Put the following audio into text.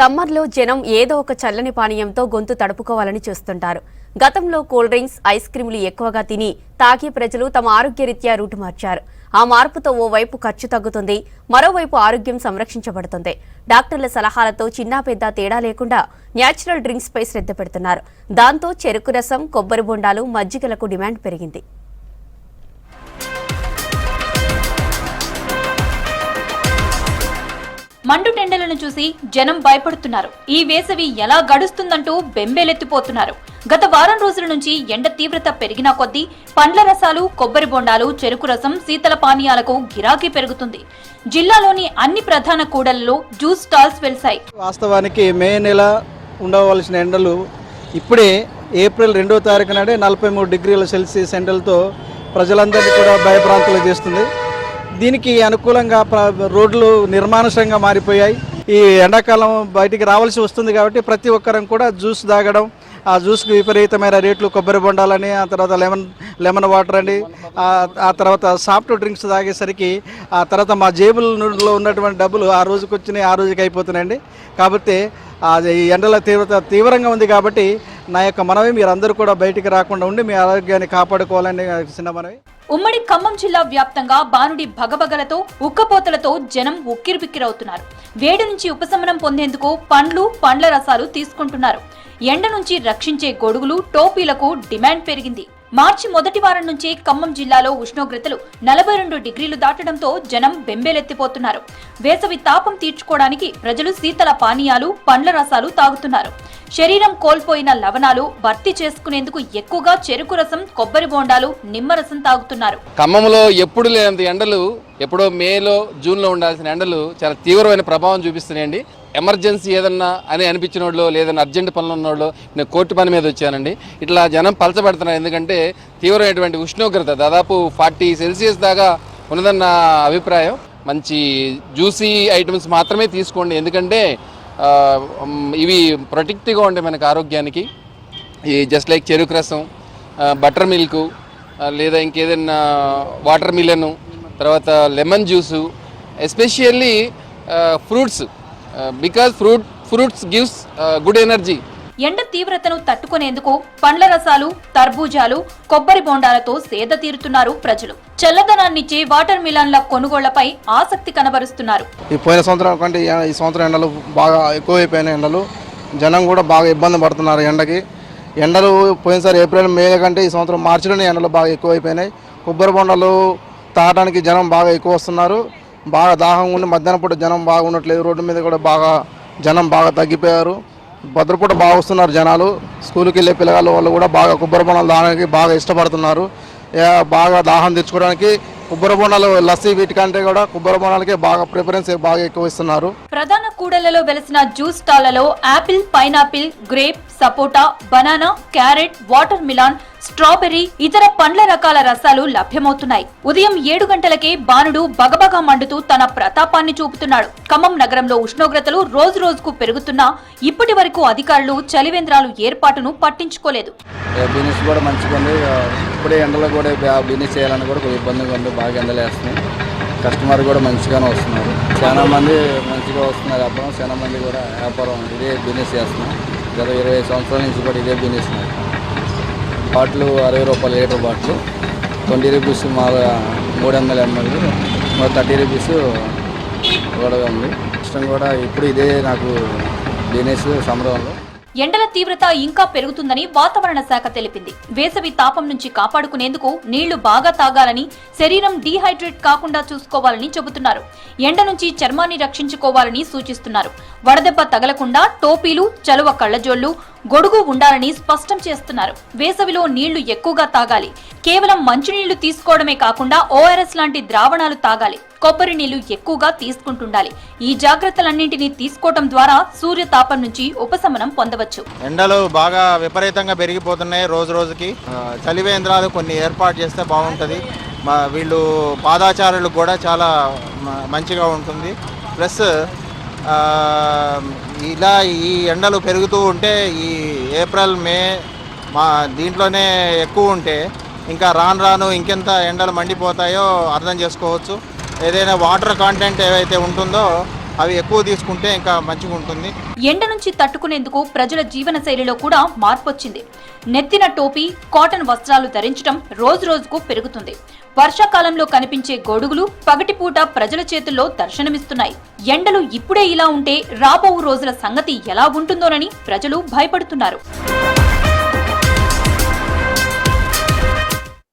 సమ్మర్లో జనం ఏదో ఒక చల్లని పానీయంతో గొంతు తడుపుకోవాలని చూస్తుంటారు. గతంలో కూల్ డ్రింక్స్ ఐస్ క్రీములు ఎక్కువగా తిని తాగే ప్రజలు తమ ఆరోగ్యరీత్యా రూటు మార్చారు. ఆ మార్పుతో ఓవైపు ఖర్చు తగ్గుతుంది మరోవైపు ఆరోగ్యం సంరక్షించబడుతుంది. డాక్టర్ల సలహాలతో చిన్న పెద్ద తేడా లేకుండా న్యాచురల్ డ్రింక్స్పై శ్రద్ధ పెడుతున్నారు. దాంతో చెరుకు రసం కొబ్బరి బొండాలు మజ్జిగలకు డిమాండ్ పెరిగింది. మండు టెండలను చూసి జనం భయపడుతున్నారు. ఈ వేసవి ఎలా గడుస్తుందంటూ బెంబేలెత్తిపోతున్నారు. గత వారం రోజుల నుంచి ఎండ తీవ్రత పెరిగిన కొద్దీ పండ్ల రసాలు కొబ్బరి బొండాలు చెరుకు రసం శీతల పానీయాలకు గిరాకీ పెరుగుతుంది. జిల్లాలోని అన్ని ప్రధాన కూడలలో జ్యూస్ స్టాల్స్ వెలిశాయి. వాస్తవానికి మే నెల ఉండవలసిన ఎండలు ఇప్పుడే ఏప్రిల్ రెండో తారీఖు నాడే నలభై మూడు డిగ్రీల సెల్సియస్ ఎండలతో ప్రజలందరినీ కూడా భయప్రాంతులు చేస్తుంది. దీనికి అనుకూలంగా రోడ్లు నిర్మానుషంగా మారిపోయాయి. ఈ ఎండాకాలం బయటికి రావాల్సి వస్తుంది కాబట్టి ప్రతి ఒక్కరం కూడా జ్యూస్ తాగడం ఆ జ్యూస్కి విపరీతమైన రేట్లు కొబ్బరి బొండాలని ఆ తర్వాత లెమన్ లెమన్ వాటర్ అండి ఆ- తర్వాత సాఫ్ట్ డ్రింక్స్ తాగేసరికి ఆ తర్వాత మా జేబులలో ఉన్నటువంటి డబ్బులు ఆ రోజుకి వచ్చినాయి ఆ రోజుకి అయిపోతున్నాయండి. కాబట్టి అది ఈ ఎండల తీవ్రత తీవ్రంగా ఉంది కాబట్టి నా యొక్క మనవి మీరందరూ కూడా బయటికి రాకుండా ఉండి మీ ఆరోగ్యాన్ని కాపాడుకోవాలని చిన్న మనవి. ఉమ్మడి ఖమ్మం జిల్లా వ్యాప్తంగా బానుడి భగభగలతో ఉక్కపోతలతో జనం ఉక్కిరిబిక్కిరవుతున్నారు. వేడి నుంచి ఉపశమనం పొందేందుకు పండ్లు పండ్ల రసాలు తీసుకుంటున్నారు. ఎండ నుంచి రక్షించే గొడుగులు టోపీలకు డిమాండ్ పెరిగింది. మార్చి మొదటి వారం నుంచి ఖమ్మం జిల్లాలో ఉష్ణోగ్రతలు నలభై రెండు డిగ్రీలు దాటడంతో జనం బెంబేలెత్తిపోతున్నారు. వేసవి తాపం తీర్చుకోవడానికి ప్రజలు శీతల పానీయాలు పండ్ల రసాలు తాగుతున్నారు. శరీరం కోల్పోయిన లవణాలు భర్తీ చేసుకునేందుకు ఎక్కువగా చెరుకు రసం కొబ్బరి బోండాలు నిమ్మరసం తాగుతున్నారు. ఖమ్మంలో ఎప్పుడు లేనంత ఎండలు ఎప్పుడో మేలో జూన్లో ఉండాల్సిన ఎండలు చాలా తీవ్రమైన ప్రభావం చూపిస్తున్నాయండి. ఎమర్జెన్సీ ఏదన్నా అని అనిపించిన వాళ్ళు లేదన్నా అర్జెంట్ పనులు ఉన్నోళ్ళు నేను కోర్టు పని మీద వచ్చానండి. ఇట్లా జనం పలచబడుతున్నారు. ఎందుకంటే తీవ్రమైనటువంటి ఉష్ణోగ్రత దాదాపు ఫార్టీ సెల్సియస్ దాకా ఉన్నదన్న అభిప్రాయం. మంచి జ్యూసీ ఐటమ్స్ మాత్రమే తీసుకోండి. ఎందుకంటే ఇవి ప్రొటెక్టివ్గా ఉంటాయి మనకు ఆరోగ్యానికి. ఈ జస్ట్ లైక్ చెరుకు రసం బటర్ మిల్క్ లేదా ఇంకేదైనా వాటర్ మిలను తర్వాత lemon juice especially fruits because fruit fruits gives good energy ఎండ తీవ్రతను తట్టుకునేందుకు పండ్ల రసాలు తర్బూజాలు కొబ్బరి బొండాలతో సేద తీరుతున్నారు ప్రజలు. చల్లదనాన్నిచ్చే వాటర్ మిలన్ల కొనుగోళ్ళపై ఆసక్తి కనబరుస్తున్నారు. ఈ పోయిన సంవత్సరం కంటే ఈ- సంవత్సరం ఎండలు బాగా ఎక్కువైపోయినాయి ఎండలు. జనం కూడా బాగా ఇబ్బంది పడుతున్నారు ఎండకి. ఎండలు పోయినసారి ఏప్రిల్ మే కంటే ఈ సంవత్సరం మార్చిలోనే ఎండలు బాగా ఎక్కువైపోయినాయి. కొబ్బరి బొండలు తాగడానికి జనం బాగా ఎక్కువ వస్తున్నారు. బాగా దాహం ఉండి మధ్యాహ్నం పూట జనం బాగా ఉండట్లేదు రోడ్డు మీద కూడా బాగా జనం బాగా తగ్గిపోయారు. భద్రపూట బాగా వస్తున్నారు జనాలు. స్కూల్కి వెళ్ళే పిల్లగాళ్ళ వాళ్ళు కూడా బాగా కొబ్బరి బొండాలు తాగడానికి బాగా ఇష్టపడుతున్నారు. బాగా దాహం తెచ్చుకోవడానికి కొబ్బరి బొండాలు లస్సీ వీటికంటే కూడా కొబ్బరి బొండాలకే బాగా ప్రిఫరెన్స్ బాగా ఎక్కువ ఇస్తున్నారు. ప్రధాన కూడలలో వెలిసిన juice స్టాళ్ళలో apple pineapple grape sapota banana carrot water melon strawberry ఇతర పండ్ల రకాల రసాలు లభ్యమవుతున్నాయి. ఉదయం ఏడు గంటలకే బాణుడు బగబగా మండుతూ తన ప్రతాపాన్ని చూపుతున్నాడు. ఖమ్మం నగరంలో ఉష్ణోగ్రతలు రోజు రోజుకు పెరుగుతున్నా ఇప్పటి వరకు అధికారులు చలివేంద్రాలు ఏర్పాటును పట్టించుకోలేదు. బిజినెస్ కూడా మంచిగా ఉంది. ఇప్పుడే ఎండలో కూడా బిజినెస్ చేయాలని కూడా కొంచెం ఇబ్బందిగా ఉంది. బాగా ఎండలు వేస్తున్నాయి. కస్టమర్ కూడా మంచిగానే వస్తున్నారు. చాలా మంది మంచిగా వస్తున్నారు. వ్యాపారం చాలా మంది కూడా వ్యాపారం ఇదే బిజినెస్ చేస్తున్నారు. గత ఇరవై సంవత్సరాల నుంచి కూడా ఇదే బిజినెస్ బాట్లు అరవై రూపాయలు లీటర్ బాట్లు. ట్వంటీ రూపీస్ మా మూడు వందల ఎంఎల్ థర్టీ రూపీస్ గొడవ ఉంది. ఇష్టం కూడా ఇప్పుడు ఇదే నాకు బిజినెస్ సంబరంలో. ఎండల తీవ్రత ఇంకా పెరుగుతుందని వాతావరణ శాఖ తెలిపింది. వేసవి తాపం నుంచి కాపాడుకునేందుకు నీళ్ళు బాగా తాగాలని శరీరం డీహైడ్రేట్ కాకుండా చూసుకోవాలని చెబుతున్నారు. ఎండ నుంచి చర్మాన్ని రక్షించుకోవాలని సూచిస్తున్నారు. వడదెబ్బ తగలకుండా టోపీలు చలువ కళ్ళజోళ్ళు గొడుగు ఉండాలని స్పష్టం చేస్తున్నారు. వేసవిలో నీళ్ళు ఎక్కువగా తాగాలి. కేవలం మంచినీళ్ళు తీసుకోవడమే కాకుండా ఓఆర్ఎస్ లాంటి ద్రావణాలు తాగాలి. కొబ్బరి నీళ్ళు ఎక్కువగా తీసుకుంటుండాలి. ఈ జాగ్రత్తలన్నింటినీ తీసుకోవడం ద్వారా సూర్య తాపం నుంచి ఉపశమనం పొందవచ్చు. ఎండలు బాగా విపరీతంగా పెరిగిపోతున్నాయి రోజు రోజుకి. చలివేంద్రాలు కొన్ని ఏర్పాటు చేస్తే బాగుంటుంది. మా వీళ్ళు పాదాచారులకు కూడా చాలా మ- మంచిగా ఉంటుంది. ప్లస్ ఇలా ఈ ఎండలు పెరుగుతూ ఉంటే ఈ ఏప్రిల్ మే మా దీంట్లోనే ఎక్కువ ఉంటే ఇంకా రాను రాను ఇంకెంత ఎండలు మండిపోతాయో అర్థం చేసుకోవచ్చు. ఏదైనా వాటర్ కాంటెంట్ ఏవైతే ఉంటుందో అవి ఎక్కువ తీసుకుంటే ఇంకా మంచిగా ఉంటుంది. ఎండ నుంచి తట్టుకునేందుకు ప్రజల జీవన శైలిలో కూడా మార్పు వచ్చింది. నెత్తిన టోపీ కాటన్ వస్త్రాలు ధరించడం రోజు రోజుకు పెరుగుతుంది. వర్షాకాలంలో కనిపించే గొడుగులు పగటిపూట ప్రజల చేతుల్లో దర్శనమిస్తున్నాయి. ఎండలు ఇప్పుడే ఇలా ఉంటే రాబో రోజుల సంగతి ఎలా ఉంటుందోనని ప్రజలు భయపడుతున్నారు.